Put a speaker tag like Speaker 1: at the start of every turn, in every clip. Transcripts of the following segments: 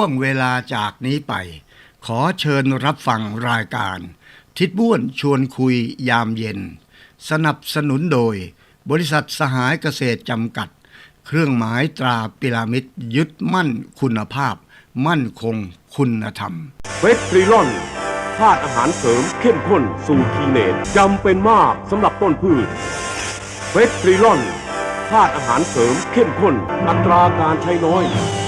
Speaker 1: ช่วงเวลาจากนี้ไป ขอเชิญรับฟังรายการ ทิดบ้วนชวนคุยยามเย็น สนับสนุนโดย บริษัทสหายเกษตรจำกัด เครื่องหมายตราปิรามิดยึดมั่นคุณภาพ มั่นคงคุณธรรม
Speaker 2: เวสตรีลอนธาตุอาหารเสริมเข้มข้นสูตรคีเนตจำเป็นมากสำหรับต้นพืชเวสตรีลอนธาตุอาหารเสริมเข้มข้นอัตราการใช้น้อย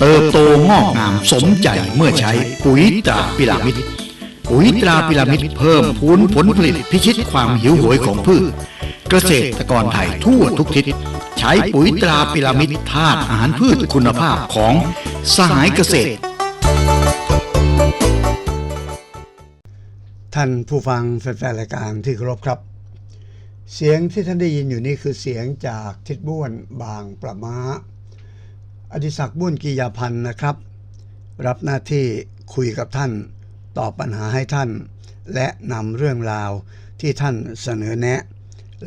Speaker 3: เติบโตงอกงามสมใจเมื่อใช้ปุ๋ยตราพิรามิดปุ๋ยตราพิรามิดเพิ่มพูนผลผลิตพิชิตความหิวโหยของพืช เกษตรกรไทยทั่วทุกทิศ ใช้ปุ๋ยตราพิรามิดธาตุอาหารพืชคุณภาพของสหายเกษตร
Speaker 1: ท่านผู้ฟังแฟนๆรายการที่เคารพครับ เสียงที่ท่านได้ยินอยู่นี่คือเสียงจากทิดบ้วนบางประมา อดิศักดิ์บ้วนกียาพันธ์นะครับ รับหน้าที่คุยกับท่าน ตอบปัญหาให้ท่าน และนำเรื่องราวที่ท่านเสนอแนะ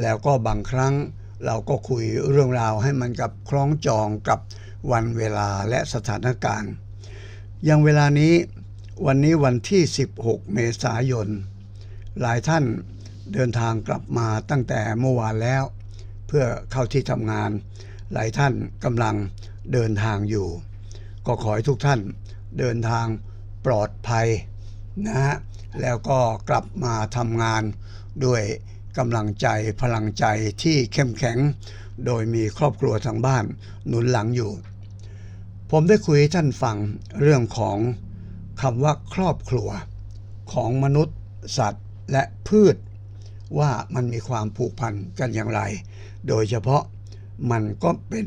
Speaker 1: แล้วก็บางครั้งเราก็คุยเรื่องราวให้มันกับคล้องจองกับวันเวลาและสถานการณ์ อย่างเวลานี้วันนี้วันที่ 16 เมษายน หลายท่านเดินทางกลับมาตั้งแต่เมื่อวานแล้ว เพื่อเข้าที่ทำงาน หลายท่านกำลัง เดินทางอยู่ ก็ขอให้ทุกท่านเดินทางปลอดภัยนะฮะแล้วก็กลับมาทำงานด้วยกำลังใจพลังใจที่เข้มแข็ง โดยมีครอบครัวทางบ้านหนุนหลังอยู่ ผมได้คุยให้ท่านฟังเรื่องของคำว่าครอบครัวของมนุษย์ สัตว์และพืช ว่ามันมีความผูกพันกันอย่างไร โดยเฉพาะมันก็เป็น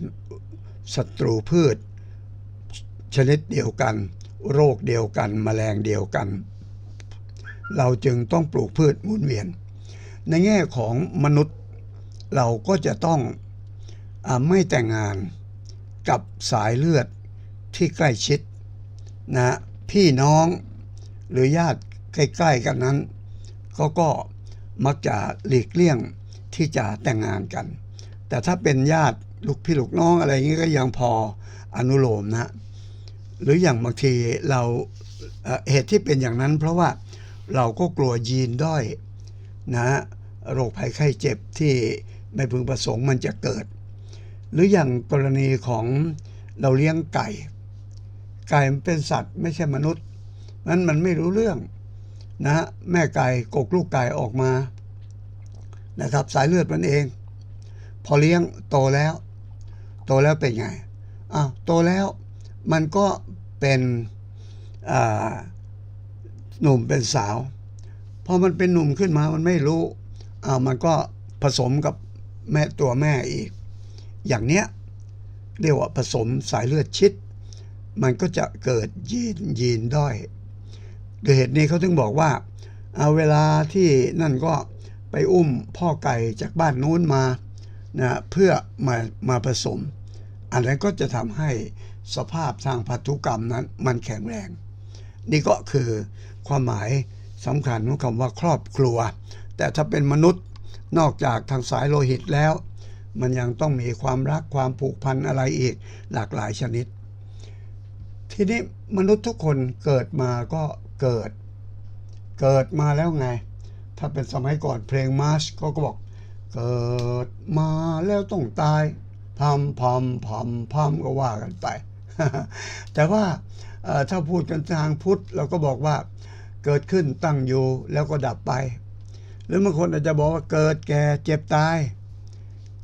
Speaker 1: ศัตรูพืช ชนิดเดียวกัน โรคเดียวกันแมลงเดียวกัน เราจึงต้องปลูกพืชหมุนเวียน ในแง่ของมนุษย์เราก็จะต้องอไม่แต่งงานกับสายเลือดที่ใกล้ชิดนะพี่น้องหรือญาติใกล้ๆกันนั้นเขาก็มักจะหลีกเลี่ยงที่จะแต่งงานกัน แต่ถ้าเป็นญาติ ลูกพี่ลูกน้องอะไรอย่างนี้ก็ยังพออนุโลมนะหรืออย่างบางทีเราเหตุที่เป็นอย่างนั้น เพราะว่าเราก็กลัวยีนด้อยนะโรคภัยไข้เจ็บที่ไม่พึงประสงค์มันจะเกิด หรืออย่างกรณีของเราเลี้ยงไก่ ไก่มันเป็นสัตว์ไม่ใช่มนุษย์นั้นมันไม่รู้เรื่องนะฮะแม่ไก่กกลูกไก่ออกมานะครับ สายเลือดมันเอง พอเลี้ยงโตแล้ว โตแล้วเป็นไงอ้าวโตแล้วมันก็เป็นหนุ่มเป็นสาวพอมันเป็นหนุ่มขึ้นมามันไม่รู้อ้าวมันก็ผสมกับแม่ตัวแม่อีก อย่างเนี้ยเรียกว่าผสมสายเลือดชิด มันก็จะเกิดยีนยีนด้อยโดยเหตุนี้เขาถึงบอกว่าเอาเวลาที่นั่นก็ไปอุ้มพ่อไก่จากบ้านนู้นมา นะเพื่อมามาผสม อันนั้นก็จะทำให้สภาพทางพันธุกรรมนั้นมันแข็งแรง นี่ก็คือความหมายสำคัญของคำว่าครอบครัว แต่ถ้าเป็นมนุษย์นอกจากทางสายโลหิตแล้ว มันยังต้องมีความรักความผูกพันอะไรอีกหลากหลายชนิด ทีนี้มนุษย์ทุกคนเกิดมาก็เกิด เกิดมาแล้วไง ถ้าเป็นสมัยก่อนเพลงมาร์ชก็บอก เกิดมาแล้วต้องตายพัมพัมพัมพัมก็ว่ากันไป แต่ว่าถ้าพูดกันทางพุทธเราก็บอกว่าเกิดขึ้นตั้งอยู่แล้วก็ดับไป หรือบางคนอาจจะบอกว่าเกิดแก่เจ็บตาย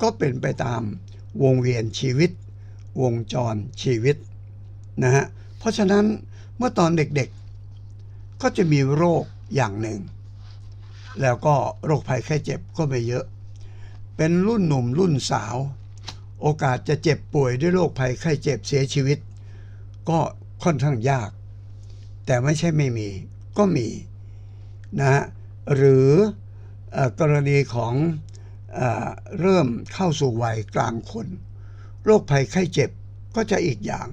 Speaker 1: ก็เป็นไปตามวงเวียนชีวิต วงจรชีวิตนะฮะเพราะฉะนั้นเมื่อตอนเด็กๆ ก็จะมีโรคอย่างหนึ่ง แล้วก็โรคภัยไข้เจ็บก็ไม่เยอะ เป็นรุ่นหนุ่มรุ่นสาว โอกาสจะเจ็บป่วยด้วยโรคภัยไข้เจ็บเสียชีวิต ก็ค่อนข้างยาก แต่ไม่ใช่ไม่มีก็มีนะฮะหรืออกรณีของเอเริ่มเข้าสู่วัยกลางคน โรคภัยไข้เจ็บก็จะอีกอย่าง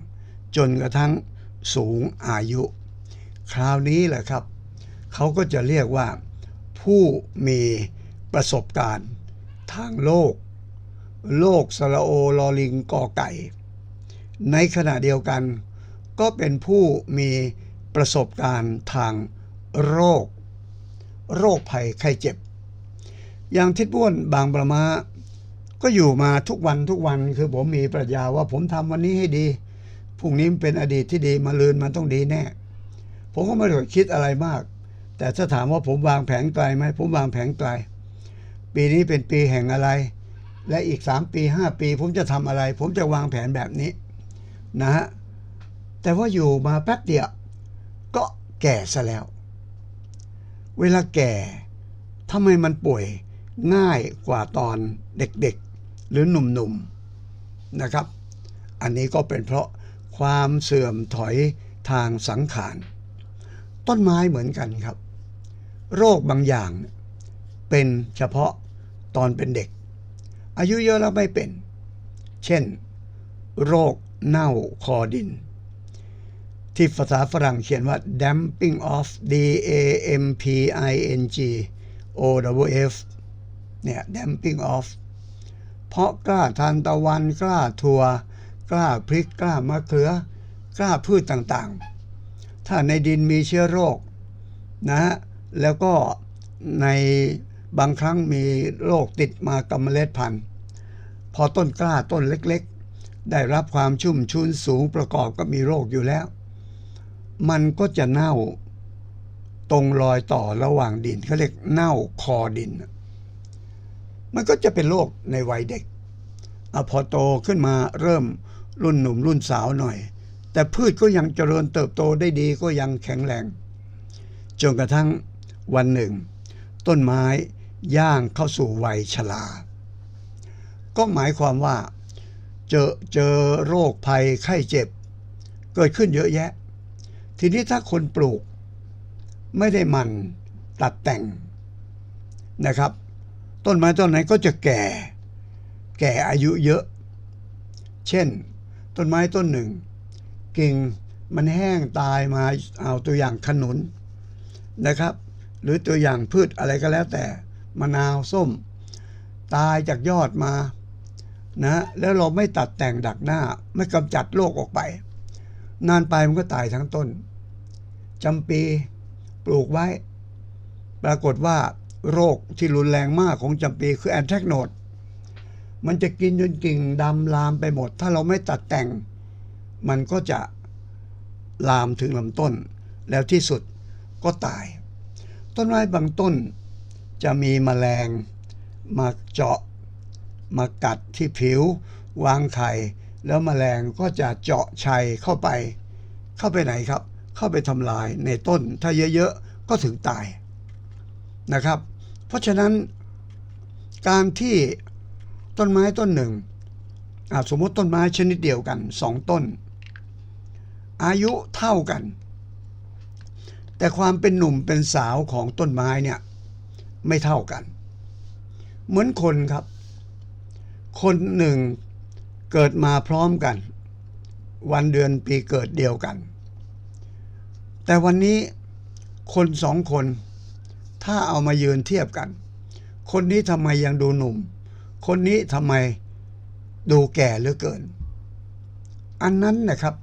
Speaker 1: จนกระทั่งสูงอายุ คราวนี้แหละครับ เขาก็จะเรียกว่าผู้มีประสบการณ์ ทางโลก โลกสระโอลอลิงกอไก่ ในขณะเดียวกัน ก็เป็นผู้มีประสบการณ์ทางโรค โรคภัยไข้เจ็บ อย่างทิดบ้วนบางประมาก็อยู่มาทุกวันทุกวันคือผมมีปรัชญาว่าผมทำวันนี้ให้ดีพรุ่งนี้มันเป็นอดีตที่ดีมาลืนมันต้องดีแน่ ผมก็ไม่ได้คิดอะไรมาก แต่ถ้าถามว่าผมวางแผนไกลไหมผมวางแผนไกล ปีนี้เป็นปีแห่งอะไร และอีก 3 ปี 5 ปี ผมจะทำอะไร ผมจะวางแผนแบบนี้นะฮะแต่ว่าอยู่มาแป๊บเดียว ก็แก่ซะแล้ว เวลาแก่ทำไมมันป่วยง่ายกว่าตอนเด็กๆ หรือหนุ่มๆนะครับ อันนี้ก็เป็นเพราะความเสื่อมถอยทางสังขาร ต้นไม้เหมือนกันครับ โรคบางอย่างเป็นเฉพาะ ตอนเป็นเด็ก อายุเยอะแล้วไม่เป็น เช่น โรคเน่าคอดิน ที่ภาษาฝรั่งเขียนว่า damping off D A M P I N G O W F เนี่ย damping off เพราะกล้าทานตะวันกล้าถั่วกล้าพริกกล้ามะเขือกล้าพืชต่างๆ ถ้าในดินมีเชื้อโรคนะฮะแล้วก็ใน บางครั้งมีโรคติดมากับเมล็ดพันธุ์ พอต้นกล้าต้นเล็กๆ ได้รับความชุ่มชื้นสูงประกอบกับมีโรคอยู่แล้ว มันก็จะเน่าตรงรอยต่อระหว่างดินเขาเรียกเน่าคอดิน มันก็จะเป็นโรคในวัยเด็กอพอโตขึ้นมาเริ่มรุ่นหนุ่มรุ่นสาวหน่อย แต่พืชก็ยังเจริญเติบโตได้ดีก็ยังแข็งแรง จนกระทั่งวันหนึ่ง ต้นไม้ ย่างเข้าสู่วัยชรา ก็หมายความว่า เจอเจอโรคภัยไข้เจ็บ เกิดขึ้นเยอะแยะ ทีนี้ถ้าคนปลูก ไม่ได้มันตัดแต่งนะครับ ต้นไม้ต้นไหนก็จะแก่ แก่อายุเยอะ เช่น ต้นไม้ต้นหนึ่ง กิ่งมันแห้งตายมาเอาตัวอย่างขนุนนะครับ หรือตัวอย่างพืชอะไรก็แล้วแต่ มะนาวส้ม ตายจากยอดมานะแล้วเราไม่ตัดแต่งดักหน้า ไม่กำจัดโรคออกไป นานไปมันก็ตายทั้งต้นจำปีปลูกไว้ ปรากฏว่าโรคที่รุนแรงมากของจำปีคือแอนแทกโนดมันจะกินจนกิ่งดำลามไปหมด ถ้าเราไม่ตัดแต่ง มันก็จะลามถึงลำต้น แล้วที่สุดก็ตาย ต้นไม้บางต้น จะมีแมลงมาเจาะมากัดที่ผิว วางไข่ แล้วแมลงก็จะเจาะชัยเข้าไป เข้าไปไหนครับ เข้าไปทำลายในต้น ถ้าเยอะๆก็ถึงตายนะครับ เพราะฉะนั้นการที่ต้นไม้ต้นหนึ่งสมมติต้นไม้ชนิดเดียวกันสองต้น อายุเท่ากัน แต่ความเป็นหนุ่มเป็นสาวของต้นไม้เนี่ย ไม่เท่ากัน เหมือนคนครับ คนหนึ่งเกิดมาพร้อมกัน วันเดือนปีเกิดเดียวกัน แต่วันนี้คนสองคน ถ้าเอามายืนเทียบกัน คนนี้ทำไมยังดูหนุ่ม คนนี้ทำไมดูแก่เหลือเกิน อันนั้นนะครับ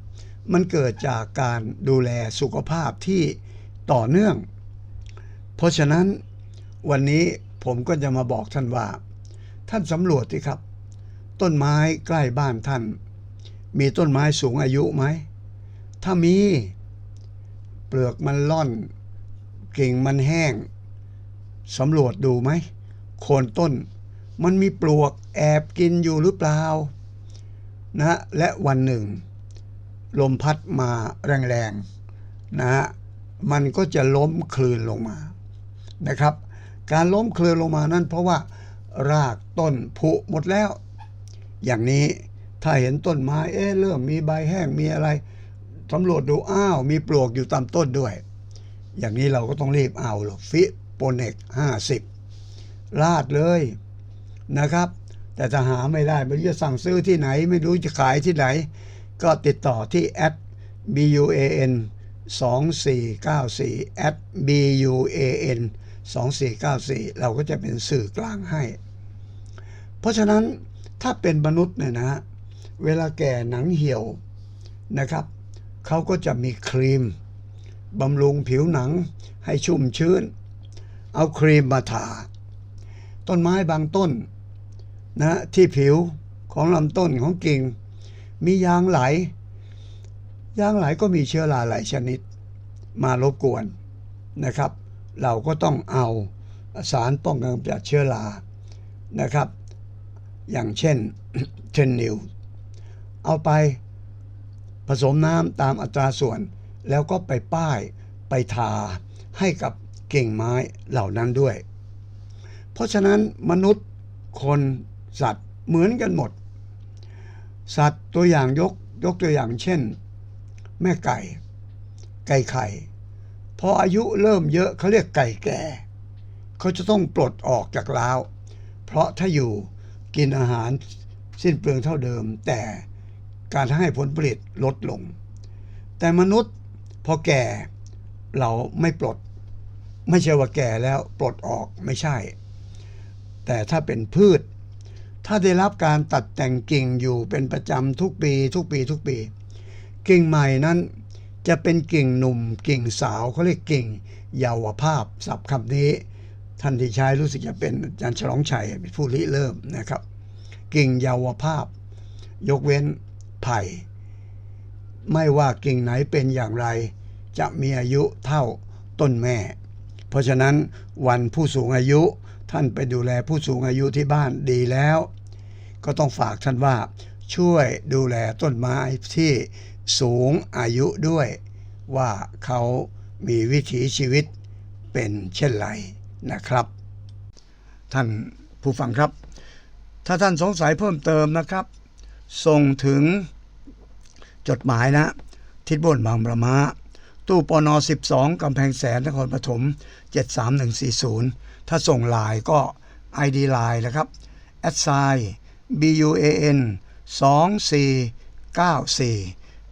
Speaker 1: มันเกิดจากการดูแลสุขภาพที่ต่อเนื่อง เพราะฉะนั้น วันนี้ผมก็จะมาบอกท่านว่า ท่านสำรวจสิครับ ต้นไม้ใกล้บ้านท่าน มีต้นไม้สูงอายุไหม ถ้ามี เปลือกมันล่อน กิ่งมันแห้งสำรวจดูไหมโคนต้น มันมีปลวกแอบกินอยู่หรือเปล่านะและวันหนึ่ง ลมพัดมาแรงๆนะฮะมันก็จะล้มคลืนลงมานะครับ การล้มเคลืนลงมานั่นเพราะว่ารากต้นผุหมดแล้ว อย่างนี้ถ้าเห็นต้นไม้เอ๊ะเริ่มมีใบแห้งมีอะไรสำรวจดูอ้าว มีปลวกอยู่ตามต้นด้วย อย่างนี้เราก็ต้องรีบเอาหรอกฟิโปเนก50 ลาดเลยนะครับ แต่ถ้าหาไม่ได้ไม่รู้จะสั่งซื้อที่ไหน ไม่รู้จะขายที่ไหน ก็ติดต่อที่ at buan 2494 at buan 2494 เราก็จะเป็นสื่อกลางให้ เพราะฉะนั้นถ้าเป็นมนุษย์เนี่ยนะฮะเวลาแก่หนังเหี่ยวนะครับเขาก็จะมีครีมบำรุงผิวหนังให้ชุ่มชื้น เอาครีมมาทา ต้นไม้บางต้นนะที่ผิวของลำต้นของกิ่ง มียางไหล ยางไหลก็มีเชื้อราหลายชนิด มารบกวนนะครับ เราก็ต้องเอาสารป้องกันกำจัดเชื้อรานะครับ อย่างเช่นเทนนิวเอาไปผสมน้ำตามอัตราส่วน แล้วก็ไปป้ายไปทาให้กับกิ่งไม้เหล่านั้นด้วย เพราะฉะนั้นมนุษย์คนสัตว์เหมือนกันหมด สัตว์ตัวอย่างยกยกตัวอย่างเช่น แม่ไก่ ไก่ไข่ พออายุเริ่มเยอะเขาเรียกไก่แก่ เขาจะต้องปลดออกจากล้าว เพราะถ้าอยู่กินอาหารสิ้นเปลืองเท่าเดิม แต่การให้ผลผลิตลดลง แต่มนุษย์พอแก่เราไม่ปลด ไม่ใช่ว่าแก่แล้วปลดออกไม่ใช่ แต่ถ้าเป็นพืช ถ้าได้รับการตัดแต่งกิ่งอยู่เป็นประจำทุกปี ทุกปีทุกปี กิ่งใหม่นั้น จะเป็นกิ่งหนุ่มกิ่งสาวเขาเรียกกิ่งเยาวภาพศัพท์คำนี้ ท่านที่ใช้รู้สึกจะเป็นอาจารย์ฉลองชัยเป็นผู้ริเริ่มนะครับ กิ่งเยาวภาพ ยกเว้นไผ่ไม่ว่ากิ่งไหนเป็นอย่างไร จะมีอายุเท่าต้นแม่ เพราะฉะนั้นวันผู้สูงอายุท่านไปดูแลผู้สูงอายุที่บ้านดีแล้ว ก็ต้องฝากท่านว่าช่วยดูแลต้นไม้ที่ สูงอายุด้วยว่าเขามีวิถีชีวิตเป็นเช่นไรนะครับ ท่านผู้ฟังครับ ถ้าท่านสงสัยเพิ่มเติมนะครับ ส่งถึงจดหมายนะ ทิศบนบางประมาตู้ปน 12 กำแพงแสนนครปฐม 73140 ถ้าส่งลน์ก็ ID ไลน์นะครับ a d s i BUAN 2494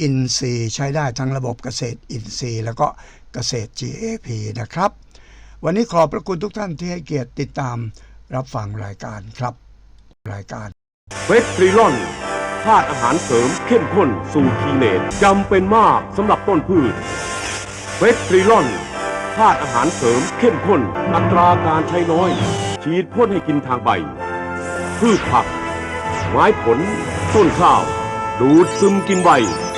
Speaker 1: อินทรีย์ใช้ได้ทั้งระบบเกษตรอินทรีย์ แล้วก็เกษตร GAP นะครับ วันนี้ขอบพระคุณทุกท่านที่ให้เกียรติติดตามรับฟังรายการครับ รายการ
Speaker 2: เวสตรีลอนธาตุอาหารเสริมเข้มข้นสูตรคีเนตจำเป็นมากสำหรับต้นพืชเวสตรีลอนธาตุอาหารเสริมเข้มข้นอัตราการใช้น้อย ฉีดพ่นให้กินทางใบ พืชผัก ไม้ผล ต้นข้าว ดูดซึมกินใบ